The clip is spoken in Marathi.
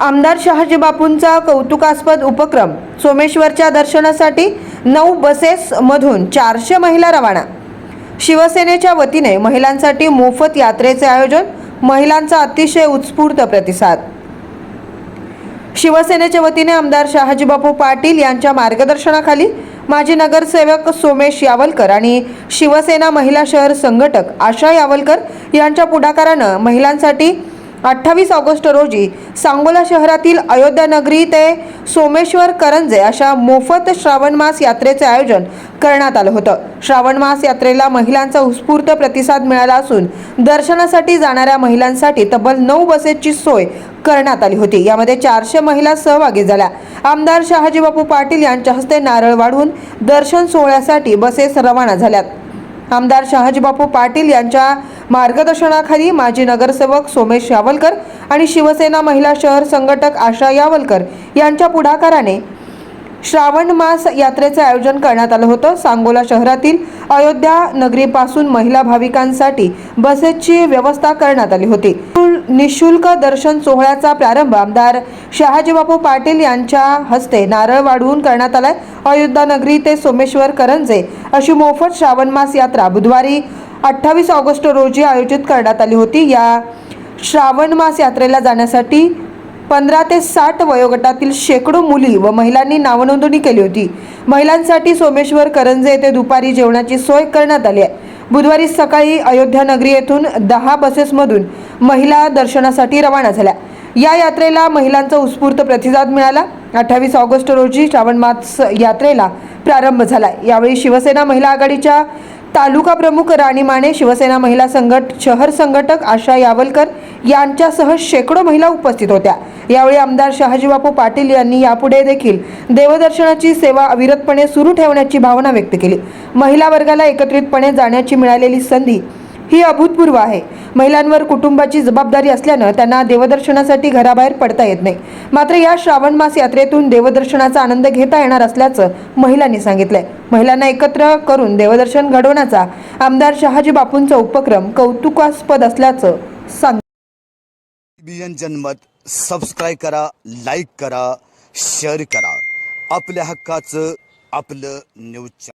आमदार शहाजी बापूंचा कौतुकास्पद उपक्रम सोमेश्वरच्या दर्शनासाठी नऊ बसेसमधून चारशे महिला रवाना. शिवसेनेच्या वतीने महिलांसाठी मोफत यात्रेचे आयोजन महिलांचा अतिशय उत्स्फूर्त प्रतिसाद. शिवसेनेच्या वतीने आमदार शहाजीबापू पाटील यांच्या मार्गदर्शनाखाली माजी नगरसेवक सोमेश यावलकर आणि शिवसेना महिला शहर संघटक आशा यावलकर यांच्या पुढाकारानं महिलांसाठी अठ्ठावीस ऑगस्ट रोजी सांगोला शहरातील अयोध्या नगरी ते सोमेश्वर करंजे अशा मोफत श्रावण मास यात्रेचे आयोजन करण्यात आलं होतं. श्रावण मास यात्रेला महिलांचा उत्स्फूर्त प्रतिसाद मिळाला असून दर्शनासाठी जाणाऱ्या महिलांसाठी तब्बल नऊ बसेसची सोय करण्यात आली होती. यामध्ये चारशे महिला सहभागी झाल्या. आमदार शहाजीबापू पाटील यांच्या हस्ते नारळ वाढून दर्शन सोहळ्यासाठी बसेस रवाना झाल्यात. आमदार शहाजीबापू पाटील यांच्या मार्गदर्शनाखाली माजी नगरसेवक सोमेश यावलकर आणि शिवसेना महिला शहर संघटक आशा यावलकर यांच्या पुढाकाराने श्रावण मास यात्रेचं आयोजन करण्यात आलं होतं. सांगोला शहरातील अयोध्या नगरीपासून महिला भाविकांसाठी बसेसची व्यवस्था करण्यात आली होती. निशुल्क दर्शन सोहळ्याचा प्रारंभ आमदार शहाजीबापू पाटील यांच्या हस्ते नारळ वाढवून करण्यात आलाय. अयोध्या नगरी ते सोमेश्वर करंजे अशी मोफत श्रावण मास यात्रा बुधवारी अठ्ठावीस ऑगस्ट रोजी आयोजित करण्यात आली होती. या श्रावण मास यात्रेला जाण्यासाठी पंधरा ते साठ वयोगटातील शेकडो मुली व महिलांनी नावनोंदणी केली होती. महिलांसाठी सोमेश्वर करंजे येथे दुपारी जेवणाची सोय करण्यात आली आहे. बुधवारी सकाळी अयोध्या नगरी येथून दहा बसेसमधून महिला दर्शनासाठी रवाना झाल्या. या यात्रेला महिलांचा उत्स्फूर्त प्रतिसाद मिळाला. अठ्ठावीस ऑगस्ट रोजी श्रावण मास यात्रेला प्रारंभ झाला. यावेळी शिवसेना महिला आघाडीच्या तालुका प्रमुख राणी माने शिवसेना महिला संघट शहर संघटक आशा यावलकर यांच्यासह शेकडो महिला उपस्थित होत्या. यावेळी आमदार शहाजीबापू पाटील यांनी यापुढे देखील देवदर्शनाची सेवा अविरतपणे सुरू ठेवण्याची भावना व्यक्त केली. महिला वर्गाला एकत्रितपणे जाण्याची मिळालेली संधी ही अभूतपूर्व आहे. महिलांवर कुटुंबाची जबाबदारी असल्यानं त्यांना देवदर्शनासाठी घराबाहेर पडता येत नाही. मात्र या श्रावण मास यात्रेतून देवदर्शनाचा आनंद घेता येणार असल्याचं महिलांनी सांगितलंय. महिलांना एकत्र करून देवदर्शन घडवण्याचा आमदार शहाजी बापूंचा उपक्रम कौतुकास्पद असल्याचं सांग जनमत सबस्क्राईब करा लाईक करा शेअर करा. आपल्या हक्काचं आपलं न्यूज